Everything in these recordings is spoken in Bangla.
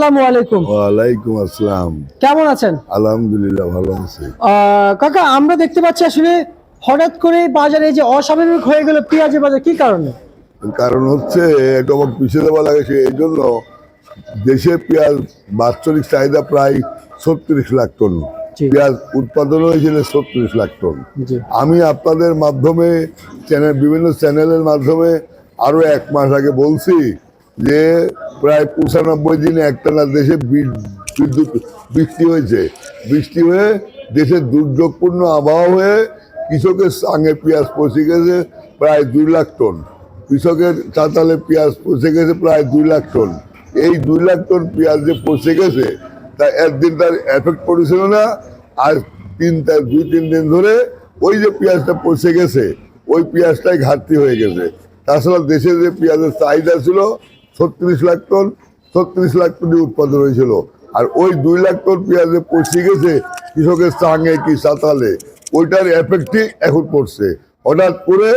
আসসালামু আলাইকুম। ওয়ালাইকুম আসসালাম। কেমন আছেন? আলহামদুলিল্লাহ ভালো আছি। কাকা আমরা দেখতে পাচ্ছি আসলে হঠাৎ করে বাজারে যে অস্বাভাবিক হয়ে গেল পেঁয়াজের বাজার কি কারণে? কারণ হচ্ছে এটা আমার পিছিয়ে দেওয়া লাগে এই জন্য দেশে পেঁয়াজ বাৎসরিক চাহিদা প্রায় ছত্রিশ লাখ টন। পেঁয়াজ উৎপাদন হয়েছিল ছত্রিশ লাখ টন। আমি আপনাদের মাধ্যমে চ্যানেল বিভিন্ন চ্যানেলের মাধ্যমে আরও এক মাস আগে বলছি যে প্রায় পঁচানব্বই দিনে একটানা দেশে বিদ্যুৎ বৃষ্টি হয়েছে। বৃষ্টি হয়ে দেশের দুর্যোগপূর্ণ আবহাওয়া হয়ে কৃষকের সঙ্গে পেঁয়াজ পচে গেছে প্রায় দুই লাখ টন। কৃষকের চাতালে পেঁয়াজ পচে গেছে প্রায় দুই লাখ টন। এই দুই লাখ টন পেঁয়াজ যে পচে গেছে, তা একদিন তার এফেক্ট পড়েছিল না, আর তিন তার দুই, তিন দিন ধরে ওই যে পেঁয়াজটা পচে গেছে, ওই পেঁয়াজটাই ঘাটতি হয়ে গেছে। তাছাড়া দেশে যে পেঁয়াজের চাহিদা ছিল ছত্রিশ লাখ টন, ছত্রিশ লাখ টনই উৎপাদন হয়েছিল। আর ওই দুই লাখ টন পেঁয়াজে পচে গেছে, কৃষকের চাঙে কি চাতালে ওইটার এফেক্টই এখন পড়ছে। হঠাৎ করে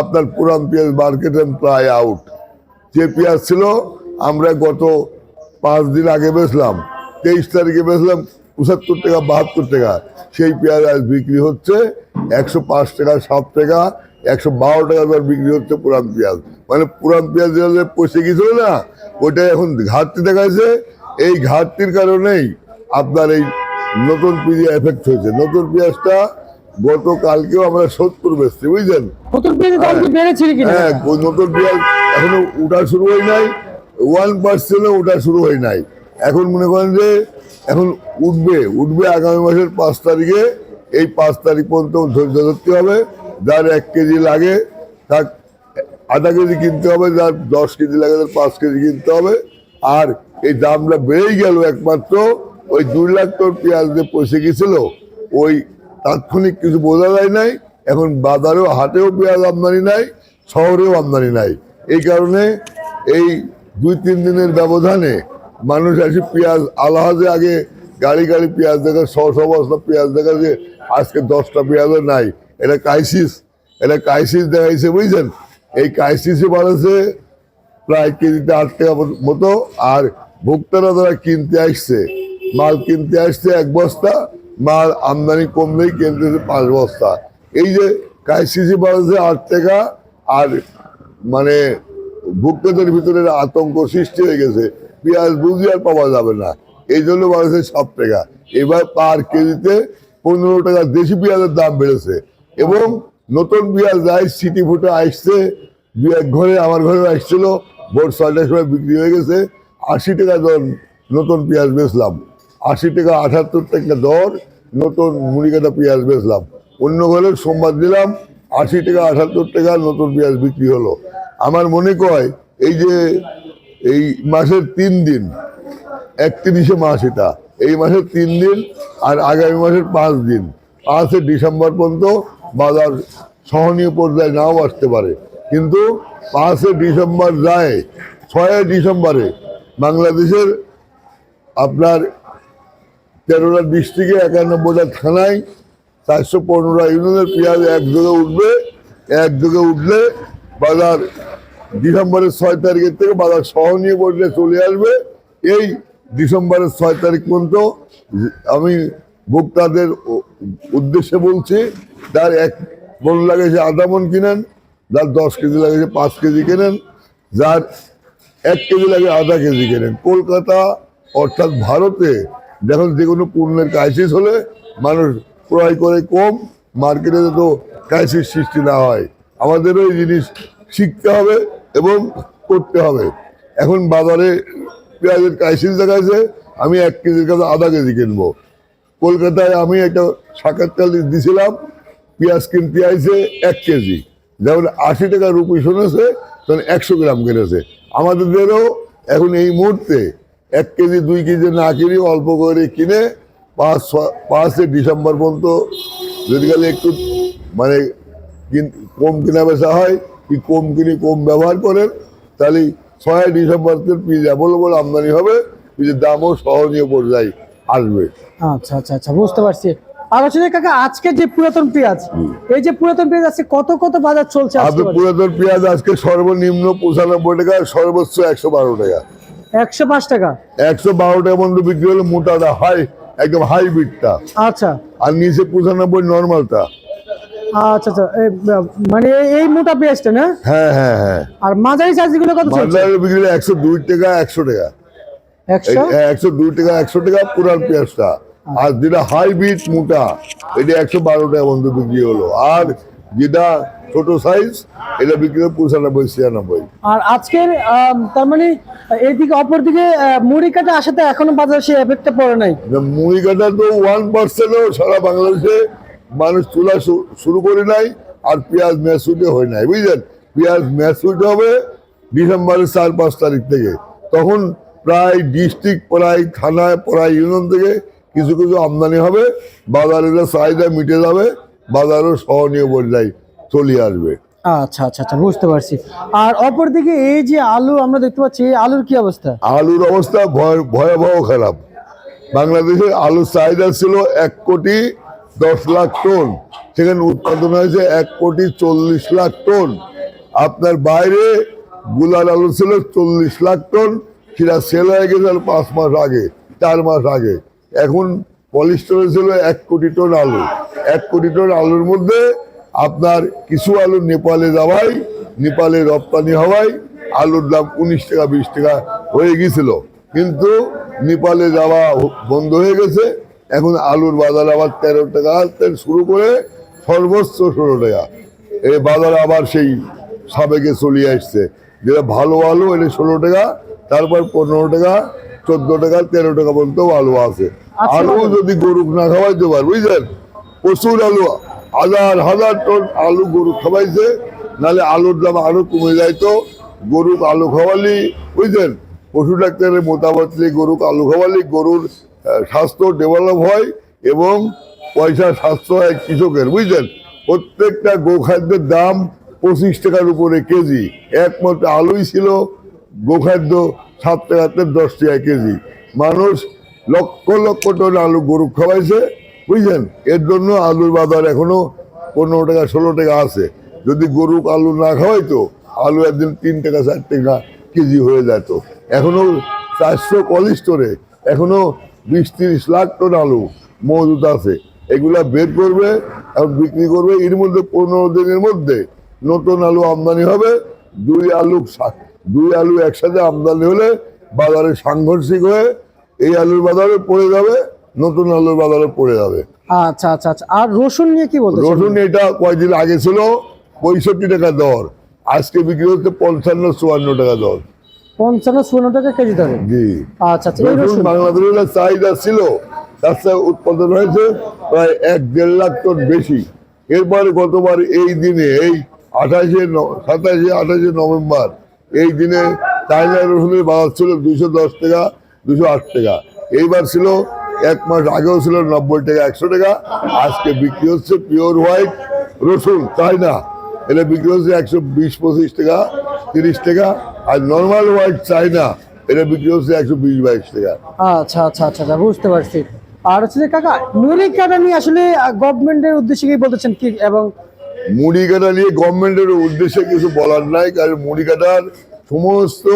আপনার পুরান পেঁয়াজ মার্কেটে প্রায় আউট যে পেঁয়াজ ছিল, আমরা গত পাঁচ দিন আগে বেচলাম, তেইশ তারিখে বেচলাম, পঁচাত্তর টাকা, বাহাত্তর টাকা। সেই পেঁয়াজ আজ বিক্রি হচ্ছে একশো পাঁচ টাকা, সাত টাকা একশো বারো টাকা দর বিক্রি হচ্ছে পুরান পেঁয়াজ। মানে পুরান পেঁয়াজ পচে গেছিল না ওটা এখন ঘাটতি দেখাচ্ছে এই ঘাটতির কারণেই আপনার এই নতুন পেঁয়াজ এফেক্ট হয়েছে। নতুন পেঁয়াজটা গতকালকেও আমরা সত্তর বেচছি বুঝলেন? হ্যাঁ নতুন পেঁয়াজ এখনও উঠা শুরু হয় নাই। ওয়ান পার্সেন্টও উঠা শুরু হয় নাই। এখন মনে করেন যে এখন উঠবে উঠবে আগামী মাসের পাঁচ তারিখে। এই পাঁচ তারিখ পর্যন্ত ধৈর্য ধরতে হবে। যার এক কেজি লাগে, তার আধা কেজি কিনতে হবে, যার দশ কেজি লাগে, তার পাঁচ কেজি কিনতে হবে। আর এই দামটা বেড়েই গেল একমাত্র, ওই দুই লাখ টন পেঁয়াজ যে পয়সে গেছিল, ওই তাৎক্ষণিক কিছু বোঝা যায় নাই, এখন বাজারেও, হাটেও পেঁয়াজ আমদানি নাই, শহরেও আমদানি নাই। এই কারণে এই দুই তিন দিনের ব্যবধানে মানুষ এসে পেঁয়াজ আলাহাজে আগে গাড়ি গাড়ি পেঁয়াজ দেখা শ শ বস্তা পেঁয়াজ দেখা যে আজকে দশটা পেঁয়াজও নাই। এটা ক্রাইসিস এটা ক্রাইসিস দেখাইছে, বুঝছেন? এই ক্রাইসিসে বাড়াচ্ছে প্রায় কেজিতে আট টাকা মতো আর ভোক্তারা তারা কিনতে আসছে, মাল কিনতে আসছে এক বস্তা, মাল আমদানি কমলেই কিনতেছে পাঁচ বস্তা। এই যে ক্রাইসিসে বাড়াচ্ছে আট টাকা, আর মানে ভোক্তাদের ভিতরে আতঙ্ক সৃষ্টি হয়ে গেছে, পেঁয়াজ বুঝি আর পাওয়া যাবে না। এই জন্য বাড়ছে সাত টাকা। এবার পার কেজিতে পনেরো টাকা দেশি পেঁয়াজের দাম বেড়েছে। এবং নতুন পেঁয়াজ যাই সিটি ফুটে আসছে দু এক ঘরে, আমার ঘরে আসছিল ভোর ছয়টার সময় বিক্রি হয়ে গেছে, আশি টাকা দর নতুন পেঁয়াজ বেচলাম। আশি টাকা আঠাত্তর টাকা দর নতুন মুড়ি কাটা পেঁয়াজ বেচলাম। অন্য ঘরে সোমবার দিলাম, আশি টাকা আঠাত্তর টাকা নতুন পেঁয়াজ বিক্রি হলো। আমার মনে কয়, এই যে এই মাসের তিন দিন, একত্রিশে মাস এটা, এই মাসের তিন দিন আর আগামী মাসের পাঁচ দিন। পাঁচে ডিসেম্বর পর্যন্ত বাজার সহনীয় পর্যায়ে নাও আসতে পারে। কিন্তু পাঁচে ডিসেম্বর যায়, ছয় ডিসেম্বরে বাংলাদেশের আপনার তেরোটা ডিস্ট্রিক্টে একানব্বইটা থানায় চারশো পনেরোটা ইউনিয়নের পেঁয়াজ একযোগে উঠবে, একযোগে উঠলে বাজার ডিসেম্বরের ছয় তারিখের থেকে বাজার সহনীয় পর্যায়ে চলে আসবে। এই ডিসেম্বরের ছয় তারিখ পর্যন্ত আমি ভোক্তাদের উদ্দেশ্যে বলছি, যার এক মন লাগে সে আধা মন কিনেন, যার দশ কেজি লাগে সে পাঁচ কেজি কেনেন, যার এক কেজি লাগে আধা কেজি কেনেন। কলকাতা অর্থাৎ ভারতে যখন যে কোনো পণ্যের ক্রাইসিস হলে মানুষ ক্রয় করে কম মার্কেটে তো ক্রাইসিস সৃষ্টি না হয়। আমাদেরও এই জিনিস শিখতে হবে এবং করতে হবে। এখন বাজারে পেঁয়াজের ক্রাইসিস দেখাচ্ছে আমি এক কেজির কাছে আধা কেজি কিনবো। কলকাতায় আমি একটা সাক্ষাৎকার দিছিলাম, পেঁয়াজ কিনতে আইছে এক কেজি। যেমন আশি টাকা রুপি শুনেছে তখন একশো গ্রাম কিনেছে। আমাদেরও এখন এই মুহূর্তে এক কেজি, দুই কেজি না কিনে অল্প করে কিনে পাঁচ পাঁচে ডিসেম্বর পর্যন্ত যদি খালি একটু মানে কম কেনা বেচা হয়, কি কম কিনে কম ব্যবহার করেন, তাহলে ছয় ডিসেম্বর পিস অ্যাভেলেবল আমদানি হবে পিসের দামও সহনীয় পর্যায়ে আসবে আচ্ছা আচ্ছা আচ্ছা বুঝতে পারছি। কাকা আজকে যে পুরাতন পেঁয়াজ এই যে পুরাতন পেঁয়াজ আছে কত কত বাজার চলছে আজকে পুরাতন পেঁয়াজ আজকে সর্বনিম্ন পঁচানব্বই টাকা সর্বোচ্চ একশো বারো টাকা। একশো পাঁচ টাকা? একশো বারো টাকা পর্যন্ত বিক্রি হলো মোটাটা হাই একদম হাইব্রিডটা। আচ্ছা। আর নিচে পঁচানব্বই নর্মালটা। আচ্ছা আচ্ছা মানে এই- মোটা পেঁয়াজটা না? হ্যাঁ হ্যাঁ হ্যাঁ। আর মাঝারি সাইজগুলো কত বিক্রি একশো দুই টাকা একশো টাকা। একশো? একশো দুই টাকা একশো টাকা পুরান পেঁয়াজটা। আর যেটা হাইব্রিড মোটা এটা একশো বারো টাকা পর্যন্ত বিক্রি হলো। আর যেটা ছোট সাইজ এটা বিক্রি পঁচানব্বই ছিয়ানব্বই। আর আজকের তার মানে এইদিকে মুড়ি কাটা আসাতে এখনও বাজারে সেই এফেক্টটা পড়ে নাই। মুড়ি কাটা তো ওয়ান পার্সেন্টও সারা বাংলাদেশে মানুষ তোলা শুরু করে নাই আর পেঁয়াজ ম্যাচুটে হয় নাই। বুঝলেন? পেঁয়াজ ম্যাচুট হবে ডিসেম্বরের চার পাঁচ তারিখ থেকে। তখন প্রায় ডিস্ট্রিক্ট প্রায় থানায় প্রায় ইউনিয়ন থেকে কিছু কিছু আমদানি হবে বাজারের চাহিদা মিটে যাবে বাজারও সহনীয় পর্যায়ে চলে আসবে। আচ্ছা আচ্ছা আচ্ছা বুঝতে পারছি। আর অপর দিকে এই যে আলু আমরা দেখতে পাচ্ছি এই আলুর কি অবস্থা? আলুর অবস্থা ভয়- ভয়াবহ খারাপ। বাংলাদেশে আলুর চাহিদা ছিল এক কোটি দশ লাখ টন সেখানে উৎপাদন হয়েছে এক কোটি চল্লিশ লাখ টন। আপনার বাইরে গুলার আলু ছিল চল্লিশ লাখ টন সেটা সেল হয়ে গেছে পাঁচ মাস আগে, চার মাস আগে। এখন পলিস্টরে ছিল এক কোটি টন আলু। এক কোটি টন আলুর মধ্যে আপনার কিছু আলু নেপালে যাওয়াই নেপালে রপ্তানি হওয়ায় আলুর দাম উনিশ টাকা, বিশ টাকা হয়ে গিয়েছিল কিন্তু নেপালে যাওয়া বন্ধ হয়ে গেছে। এখন আলুর বাজার আবার তেরো টাকা শুরু করে সর্বোচ্চ ষোলো টাকা। এই বাজার আবার সেই সাবেকে চলে আসছে। যেটা ভালো আলু, এটা ষোলো টাকা। তারপর পনেরো টাকা চোদ্দ টাকা তেরো টাকা পর্যন্ত আলু আছে। আচ্ছা, আলু যদি গরু না খাওয়াইতে পার বুঝলেন? প্রচুর আলু হাজার হাজার টন আলু গরু খাওয়াইছে নালে আলুর দাম আরও কমে যাইতো। গরু আলু খাওয়ালি বুঝলেন? পশু ডাক্তারের মোতামত গরুকে আলু খাওয়ালি গরুর স্বাস্থ্য ডেভেলপ হয় এবং পয়সা স্বাস্থ্য হয় কৃষকের বুঝলেন? প্রত্যেকটা গোখাদ্যের দাম পঁচিশ টাকার উপরে কেজি। একমাত্র আলুই ছিল গোখাদ্য সাত টাকাতে দশ টাকা কেজি। মানুষ লক্ষ লক্ষ টন আলু গরু খাওয়াইছে, বুঝলেন? এর জন্য আলুর বাজার এখনও পনেরো টাকা, ষোলো টাকা আছে। যদি গরু আলু না খাওয়াইতো, আলু একদিন তিন টাকা, চার টাকা কেজি হয়ে যেত। এখনও চারশো কলিস্টোরে এখনও বিশ তিরিশ লাখ টন আলু মজুদ আছে। এগুলা বের করবে এবং বিক্রি করবে, এর মধ্যে পনেরো দিনের মধ্যে নতুন আলু আমদানি হবে, দুই আলু সা- দুই আলু একসাথে আমদানি হলে বাজারে সাংঘর্ষিক হয়ে এই আলুর বাজারে পড়ে যাবে নতুন আলুর বাজারে পড়ে যাবে। আচ্ছা আচ্ছা আচ্ছা। আর রসুন নিয়ে কি বলতে রসুন এটা কয়েকদিন আগে ছিল পঁয়ষট্টি টাকা দর। আজকে বিক্রি হচ্ছে পঞ্চান্ন চুয়ান্ন টাকা দর। পঞ্চান্ন চুয়ান্ন টাকা কেজি ধরে জি। আচ্ছা আচ্ছা রসুন বাংলাদেশের চাহিদা ছিল তার উৎপাদন হয়েছে প্রায় এক দেড় লাখ টন বেশি। এরপরে গতবার এই দিনে এই আঠাশে সাতাশে আঠাশে নভেম্বর এই দিনে চাইনা রসুনের বাজার ছিল দুশো দশ টাকা দুশো আট টাকা। এইবার ছিল এক মাস আগেও ছিল নব্বই টাকা একশো টাকা। আজকে বিক্রি হচ্ছে পিওর হোয়াইট রসুন চাইনা এটা বিক্রি হচ্ছে একশো বিশ পঁচিশ টাকা তিরিশ টাকা। আর নর্মাল হোয়াইট চাইনা এটা বিক্রি হচ্ছে একশো বিশ বাইশ টাকা। আচ্ছা আচ্ছা আচ্ছা আচ্ছা, বুঝতে পারছি। আর হচ্ছে যে কাকা মুড়ি কাটা নিয়ে আসলে গভর্নমেন্টের উদ্দেশ্যে কি বলতেছেন কি? এবং মুড়ি কাটা নিয়ে গভর্নমেন্টের উদ্দেশ্যে কিছু বলার নাই কারণ মুড়ি কাটার সমস্ত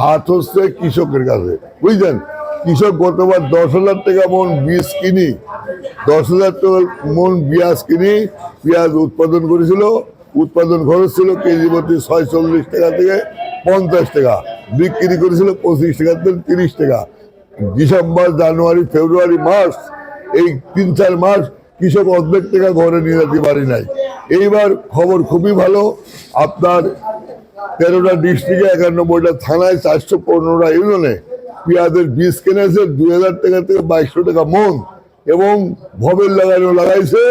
হাত হচ্ছে কৃষকের কাছে। বুঝলেন? কৃষক গতবার দশ হাজার টাকা মন বীজ কিনি, দশ হাজার টাকা মন পেঁয়াজ কিনি, পেঁয়াজ উৎপাদন করেছিল, উৎপাদন খরচ ছিল কেজি প্রতি ছয়চল্লিশ টাকা থেকে পঞ্চাশ টাকা, বিক্রি করেছিল পঁচিশ টাকা থেকে তিরিশ টাকা। ডিসেম্বর, জানুয়ারি, ফেব্রুয়ারি, মার্চ, এই তিন চার মাস কৃষক অর্ধেক টাকা ঘরে নিয়ে যেতে পারি নাই। এইবার খবর খুবই ভালো। আপনার তেরোটা ডিস্ট্রিক্টে একানব্বইটা থানায় চারশো পনেরোটা ইউনিয়নে পেঁয়াজের বীজ কিনেছে, দুই হাজার টাকা থেকে বাইশশো টাকা মন। এবং ভবের লাগানো লাগাইছে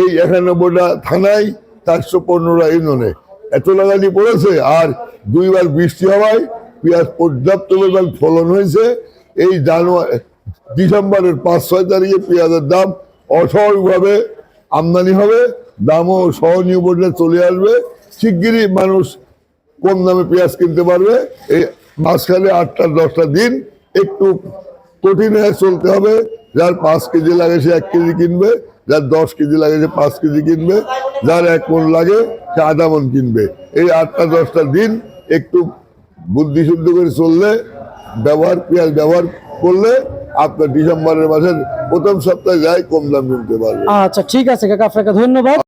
এই একানব্বইটা থানায় চারশো পনেরোটা ইউনিয়নে। এত লাগানি পড়েছে আর দুইবার বৃষ্টি হওয়ায় পেঁয়াজ পর্যাপ্ত পরিমাণ ফলন হয়েছে। এই জানুয়ারি ডিসেম্বরের পাঁচ, ছয় তারিখে পেঁয়াজের দাম অস্বাভাবিকভাবে আমদানি হবে। দামও সহনীয় পর্যায়ে চলে আসবে। শিগগিরই মানুষ কম দামে পেঁয়াজ কিনতে পারবে? এই মাঝখানে আটটা, দশটা দিন একটু কঠিন হয়ে চলতে হবে। যার পাঁচ কেজি লাগে সে এক কেজি কিনবে, যার দশ কেজি লাগে সে পাঁচ কেজি কিনবে, যার এক মন লাগে সে আধা মন কিনবে। এই আটটা, দশটা দিন একটু বুদ্ধিশুদ্ধ করে চললে, ব্যবহার, পেঁয়াজ ব্যবহার করলে আপনার ডিসেম্বরের মাসের প্রথম সপ্তাহে যায় কম দাম কিনতে পারবে। আচ্ছা ঠিক আছে কাকা, আপনাকে ধন্যবাদ।